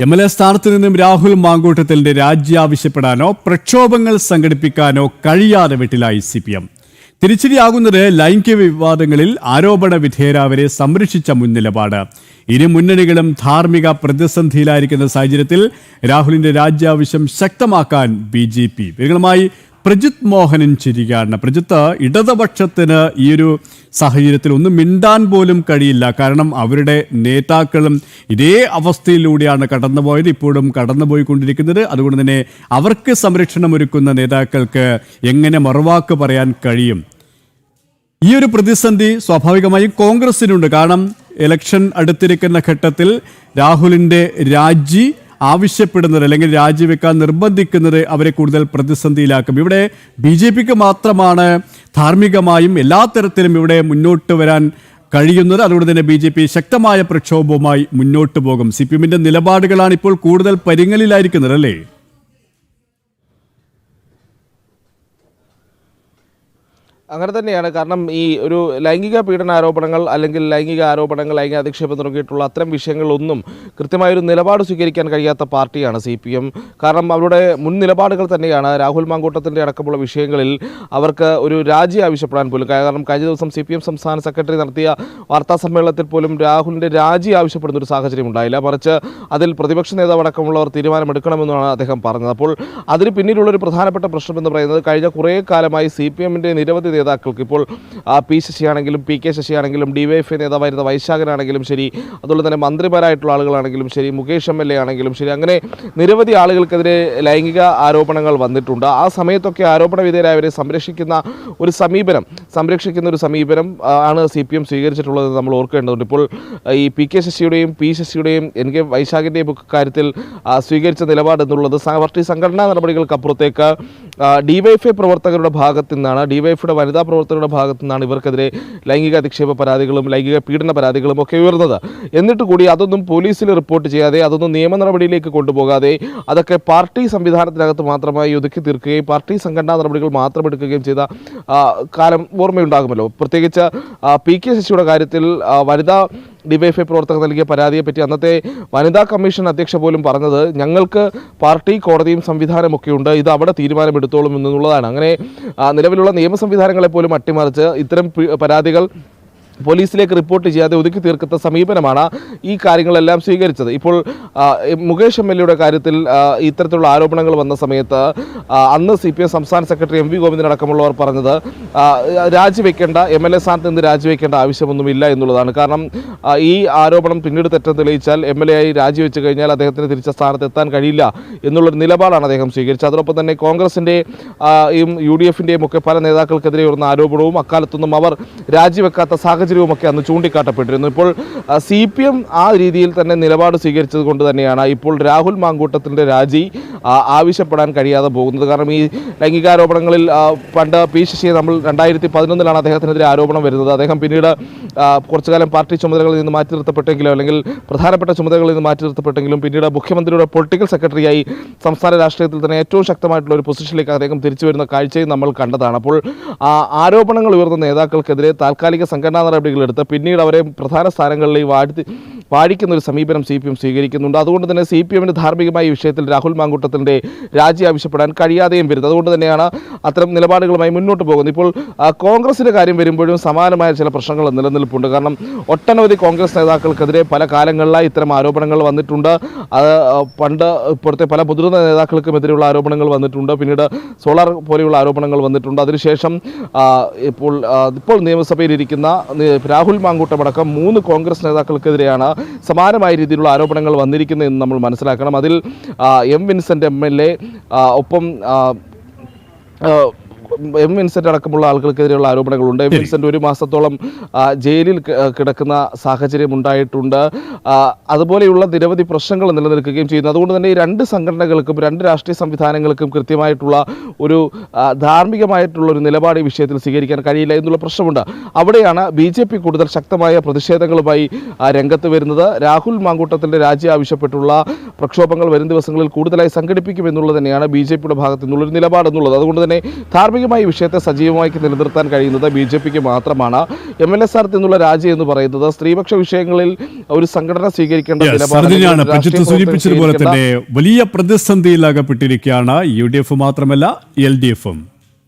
M L A സ്ഥാനത്ത് നിന്നും രാഹുൽ മാങ്കൂട്ടത്തിന്റെ രാജി ആവശ്യപ്പെടാനോ പ്രക്ഷോഭങ്ങൾ സംഘടിപ്പിക്കാനോ കഴിയാതെ വിട്ടിലായി സി പി എം. തിരിച്ചടിയാകുന്നത് ലൈംഗിക വിവാദങ്ങളിൽ ആരോപണ വിധേയരാവരെ സംരക്ഷിച്ച മുൻനിലപാട്. ഇരു മുന്നണികളും ധാർമ്മിക പ്രതിസന്ധിയിലായിരിക്കുന്ന സാഹചര്യത്തിൽ രാഹുലിന്റെ രാജ്യാവശ്യം ശക്തമാക്കാൻ ബി ജെ പി. ഇവരുമായി പ്രജിത് മോഹനൻ ചിരികാണ് പ്രജിത്ത് ഇടതുപക്ഷത്തിന് ഈ ഒരു സാഹചര്യത്തിൽ ഒന്നും മിണ്ടാൻ പോലും കഴിയില്ല. കാരണം അവരുടെ നേതാക്കളും ഇതേ അവസ്ഥയിലൂടെയാണ് കടന്നുപോയത്. ഇപ്പോഴും കടന്നുപോയിക്കൊണ്ടിരിക്കുന്നത്. അതുകൊണ്ട് തന്നെ അവർക്ക് സംരക്ഷണം ഒരുക്കുന്ന നേതാക്കൾക്ക് എങ്ങനെ മറുവാക്ക് പറയാൻ കഴിയും? ഈ ഒരു പ്രതിസന്ധി സ്വാഭാവികമായും കോൺഗ്രസിനുണ്ട്. കാരണം ഇലക്ഷൻ അടുത്തിരിക്കുന്ന ഘട്ടത്തിൽ രാഹുലിന്റെ രാജി ആവശ്യപ്പെടുന്നത് അല്ലെങ്കിൽ രാജിവെക്കാൻ നിർബന്ധിക്കുന്നത് അവരെ കൂടുതൽ പ്രതിസന്ധിയിലാക്കും. ഇവിടെ ബി ജെ പിക്ക് മാത്രമാണ് ധാർമ്മികമായും എല്ലാ തരത്തിലും ഇവിടെ മുന്നോട്ട് വരാൻ കഴിയുന്നത്. അതുകൊണ്ട് തന്നെ ബി ജെ പി ശക്തമായ പ്രക്ഷോഭവുമായി മുന്നോട്ട് പോകും. സി പി എമ്മിന്റെ നിലപാടുകളാണ് ഇപ്പോൾ കൂടുതൽ പരിങ്ങലിലായിരിക്കുന്നത് അല്ലേ? അങ്ങനെ തന്നെയാണ്. കാരണം ഈ ഒരു ലൈംഗിക പീഡന ആരോപണങ്ങൾ അല്ലെങ്കിൽ ലൈംഗിക ആരോപണങ്ങൾ ലൈംഗിക അധിക്ഷേപം തുടങ്ങിയിട്ടുള്ള അത്തരം വിഷയങ്ങളൊന്നും കൃത്യമായൊരു നിലപാട് സ്വീകരിക്കാൻ കഴിയാത്ത പാർട്ടിയാണ് സി പി എം. കാരണം അവരുടെ മുൻ നിലപാടുകൾ തന്നെയാണ് രാഹുൽ മാങ്കൂട്ടത്തിന്റെ അടക്കമുള്ള വിഷയങ്ങളിൽ അവർക്ക് ഒരു രാജി ആവശ്യപ്പെടാൻ പോലും കാരണം കഴിഞ്ഞ ദിവസം സി സംസ്ഥാന സെക്രട്ടറി നടത്തിയ വാർത്താ സമ്മേളനത്തിൽ പോലും രാഹുലിന്റെ രാജി ആവശ്യപ്പെടുന്ന ഒരു സാഹചര്യം ഉണ്ടായില്ല. മറിച്ച് അതിൽ പ്രതിപക്ഷ നേതാവ് അടക്കമുള്ളവർ തീരുമാനമെടുക്കണമെന്നാണ് അദ്ദേഹം പറഞ്ഞത്. അപ്പോൾ അതിന് പിന്നിലുള്ളൊരു പ്രധാനപ്പെട്ട പ്രശ്നം എന്ന് പറയുന്നത് കഴിഞ്ഞ കുറേ കാലമായി സി പി എമ്മിന്റെ നിരവധി നേതാക്കൾക്ക് ഇപ്പോൾ പി ശശിയാണെങ്കിലും പി കെ ശശിയാണെങ്കിലും ഐ നേതാവായിരുന്ന വൈശാഖനാണെങ്കിലും ശരി അതുപോലെ തന്നെ മന്ത്രിമാരായിട്ടുള്ള ആളുകളാണെങ്കിലും ശരി മുകേഷ് എം എൽ എ ആണെങ്കിലും ശരി അങ്ങനെ നിരവധി ആളുകൾക്കെതിരെ ലൈംഗിക ആരോപണങ്ങൾ വന്നിട്ടുണ്ട്. ആ സമയത്തൊക്കെ ആരോപണ വിധേയരായവരെ സംരക്ഷിക്കുന്ന ഒരു സമീപനം സംരക്ഷിക്കുന്ന ഒരു സമീപനം ആണ് സി പി എം സ്വീകരിച്ചിട്ടുള്ളത് നമ്മൾ ഓർക്കേണ്ടതുണ്ട്. ഇപ്പോൾ ഈ പി കെ ശശിയുടെയും പി ശശിയുടെയും എൻ കെ വൈശാഖിന്റെയും ഒക്കെ കാര്യത്തിൽ സ്വീകരിച്ച നിലപാട് എന്നുള്ളത് പാർട്ടി സംഘടനാ നടപടികൾക്കപ്പുറത്തേക്ക് ഡിവൈഎഫ്ഐ പ്രവർത്തകരുടെ ഭാഗത്തു നിന്നാണ് ഡിവൈഎഫ്ഐയുടെ വനിതാ പ്രവർത്തകരുടെ ഭാഗത്തു നിന്നാണ് ഇവർക്കെതിരെ ലൈംഗിക അധിക്ഷേപ പരാതികളും ലൈംഗിക പീഡന പരാതികളും ഒക്കെ ഉയർന്നത്. എന്നിട്ട് കൂടി അതൊന്നും പോലീസിൽ റിപ്പോർട്ട് ചെയ്യാതെ അതൊന്നും നിയമ നടപടിയിലേക്ക് കൊണ്ടുപോകാതെ അതൊക്കെ പാർട്ടി സംവിധാനത്തിനകത്ത് മാത്രമായി ഒതുക്കി തീർക്കുകയും പാർട്ടി സംഘടനാ നടപടികൾ മാത്രം എടുക്കുകയും ചെയ്ത കാലം ഓർമ്മയുണ്ടാകുമല്ലോ. പ്രത്യേകിച്ച് പി കെ ശശിയുടെ കാര്യത്തിൽ വനിതാ ഡിവൈഎഫ്ഐ പ്രവർത്തകർ നൽകിയ പരാതിയെപ്പറ്റി അന്നത്തെ വനിതാ കമ്മീഷൻ അധ്യക്ഷ പോലും പറഞ്ഞത് ഞങ്ങൾക്ക് പാർട്ടി കോടതിയും സംവിധാനമൊക്കെ ഉണ്ട് ഇത് അവിടെ തീരുമാനമെടുത്തോളും എന്നുള്ളതാണ്. അങ്ങനെ നിലവിലുള്ള നിയമ പോലും അട്ടിമറിച്ച് ഇത്തരം പരാതികൾ പോലീസിലേക്ക് റിപ്പോർട്ട് ചെയ്യാതെ ഒതുക്കി തീർക്കുന്ന സമീപനമാണ് ഈ കാര്യങ്ങളെല്ലാം സ്വീകരിച്ചത്. ഇപ്പോൾ മുകേഷ് എം എൽ കാര്യത്തിൽ ഇത്തരത്തിലുള്ള ആരോപണങ്ങൾ വന്ന സമയത്ത് അന്ന് സി സംസ്ഥാന സെക്രട്ടറി എം വി ഗോവിന്ദനടക്കമുള്ളവർ പറഞ്ഞത് രാജിവെക്കേണ്ട എം എൽ എ സ്ഥാനത്ത് നിന്ന് രാജിവെക്കേണ്ട ആവശ്യമൊന്നുമില്ല എന്നുള്ളതാണ്. കാരണം ഈ ആരോപണം പിന്നീട് തെറ്റെന്ന് തെളിയിച്ചാൽ എം എൽ എ ആയി രാജിവെച്ച് കഴിഞ്ഞാൽ അദ്ദേഹത്തിന് തിരിച്ച സ്ഥാനത്ത് എത്താൻ കഴിയില്ല എന്നുള്ളൊരു നിലപാടാണ് അദ്ദേഹം സ്വീകരിച്ചത്. അതോടൊപ്പം തന്നെ കോൺഗ്രസിന്റെ യു ഡി എഫിന്റെയും ഒക്കെ പല നേതാക്കൾക്കെതിരെ ഉയർന്ന ആരോപണവും അക്കാലത്തൊന്നും അവർ രാജിവെക്കാത്ത സാഹചര്യവുമൊക്കെ അന്ന് ചൂണ്ടിക്കാട്ടപ്പെട്ടിരുന്നു. ഇപ്പോൾ സി പി എം ആ രീതിയിൽ തന്നെ നിലപാട് സ്വീകരിച്ചത് കൊണ്ട് തന്നെയാണ് ഇപ്പോൾ രാഹുൽ മാങ്കൂട്ടത്തിന്റെ രാജി ആവശ്യപ്പെടാൻ കഴിയാതെ പോകുന്നത്. കാരണം ഈ ലൈംഗികാരോപണങ്ങളിൽ പണ്ട് പി ശശിയെ നമ്മൾ രണ്ടായിരത്തി പതിനൊന്നിലാണ് അദ്ദേഹത്തിനെതിരെ ആരോപണം വരുന്നത്. അദ്ദേഹം പിന്നീട് കുറച്ചു കാലം പാർട്ടി ചുമതലകളിൽ നിന്ന് മാറ്റി നിർത്തപ്പെട്ടെങ്കിലും അല്ലെങ്കിൽ പ്രധാനപ്പെട്ട ചുമതലകളിൽ നിന്ന് മാറ്റി നിർത്തപ്പെട്ടെങ്കിലും പിന്നീട് മുഖ്യമന്ത്രിയുടെ പൊളിറ്റിക്കൽ സെക്രട്ടറിയായി സംസ്ഥാന രാഷ്ട്രീയത്തിൽ തന്നെ ഏറ്റവും ശക്തമായിട്ടുള്ള ഒരു പൊസിഷനിലേക്ക് അദ്ദേഹം തിരിച്ചു വരുന്ന കാഴ്ചയും നമ്മൾ കണ്ടതാണ്. അപ്പോൾ ആരോപണങ്ങൾ ഉയർന്ന നേതാക്കൾക്കെതിരെ താൽക്കാലിക സംഘടനാ നടപടികളെടുത്ത് പിന്നീട് അവരെ പ്രധാന സ്ഥാനങ്ങളിലേക്ക് വാഴ്ത്തി വാഴിക്കുന്ന ഒരു സമീപനം സി പി എം സ്വീകരിക്കുന്നുണ്ട്. അതുകൊണ്ട് തന്നെ സി പി എമ്മിന് ധാർമ്മികമായ വിഷയത്തിൽ രാഹുൽ മാങ്കൂട്ടത്തിന്റെ രാജി ആവശ്യപ്പെടാൻ കഴിയാതെയും വരുന്നത്. അതുകൊണ്ട് തന്നെയാണ് അത്തരം നിലപാടുകളുമായി മുന്നോട്ട് പോകുന്നത്. ഇപ്പോൾ കോൺഗ്രസിന്റെ കാര്യം വരുമ്പോഴും സമാനമായ ചില പ്രശ്നങ്ങൾ നിലനിൽപ്പുണ്ട്. കാരണം ഒട്ടനവധി കോൺഗ്രസ് നേതാക്കൾക്കെതിരെ പല കാലങ്ങളിലായി ഇത്തരം ആരോപണങ്ങൾ വന്നിട്ടുണ്ട്. അത് പണ്ട് ഇപ്പോഴത്തെ പല മുതിർന്ന നേതാക്കൾക്കും എതിരെയുള്ള ആരോപണങ്ങൾ വന്നിട്ടുണ്ട്. പിന്നീട് സോളാർ പോലെയുള്ള ആരോപണങ്ങൾ വന്നിട്ടുണ്ട്. അതിനുശേഷം ഇപ്പോൾ ഇപ്പോൾ നിയമസഭയിലിരിക്കുന്ന രാഹുൽ മാങ്കൂട്ടമടക്കം മൂന്ന് കോൺഗ്രസ് നേതാക്കൾക്കെതിരെയാണ് സമാനമായ രീതിയിലുള്ള ആരോപണങ്ങൾ വന്നിരിക്കുന്നതെന്ന് നമ്മൾ മനസ്സിലാക്കണം. അതിൽ M Vincent M L A ഒപ്പം എം വിൻസെന്റ് അടക്കമുള്ള ആളുകൾക്കെതിരെയുള്ള ആരോപണങ്ങളുണ്ട്. എം വിൻസെന്റ് ഒരു മാസത്തോളം ജയിലിൽ കിടക്കുന്ന സാഹചര്യം ഉണ്ടായിട്ടുണ്ട്. അതുപോലെയുള്ള നിരവധി പ്രശ്നങ്ങൾ നിലനിൽക്കുകയും ചെയ്യുന്നു. അതുകൊണ്ട് തന്നെ ഈ രണ്ട് സംഘടനകൾക്കും രണ്ട് രാഷ്ട്രീയ സംവിധാനങ്ങൾക്കും കൃത്യമായിട്ടുള്ള ഒരു ധാർമ്മികമായിട്ടുള്ള ഒരു നിലപാട് ഈ വിഷയത്തിൽ സ്വീകരിക്കാൻ കഴിയില്ല എന്നുള്ള പ്രശ്നമുണ്ട്. അവിടെയാണ് ബി ജെ പി കൂടുതൽ ശക്തമായ പ്രതിഷേധങ്ങളുമായി രംഗത്ത് വരുന്നത്. രാഹുൽ മാങ്കൂട്ടത്തിന്റെ രാജി ആവശ്യപ്പെട്ടുള്ള പ്രക്ഷോഭങ്ങൾ വരും ദിവസങ്ങളിൽ കൂടുതലായി സംഘടിപ്പിക്കും എന്നുള്ളത് തന്നെയാണ് ബി ജെ പിയുടെ ഭാഗത്തു നിന്നുള്ളൊരു നിലപാടെന്നുള്ളത്. അതുകൊണ്ട് തന്നെ ധാർമ്മികമായി ഈ വിഷയത്തെ സജീവമായി നിലനിർത്താൻ കഴിയുന്നത് ബി ജെ പിക്ക് മാത്രമാണ്. എം എൽ എ സ്ഥാനത്ത് നിന്നുള്ള രാജി എന്ന് പറയുന്നത് സ്ത്രീപക്ഷ വിഷയങ്ങളിൽ ഒരു സംഘടന സ്വീകരിക്കേണ്ട Yes, നിലപാട് അതിനെയാണ് അല്ലെങ്കിൽ ഒരു പ്രജിത്ത് രാഷ്ട്രീയ സൂചിപ്പിച്ചതുപോലെ തന്നെ വലിയ പ്രതിസന്ധിയിൽ അകപ്പെട്ടിരിക്കുകയാണ് യു ഡി എഫ് മാത്രമല്ല എൽ ഡി എഫും.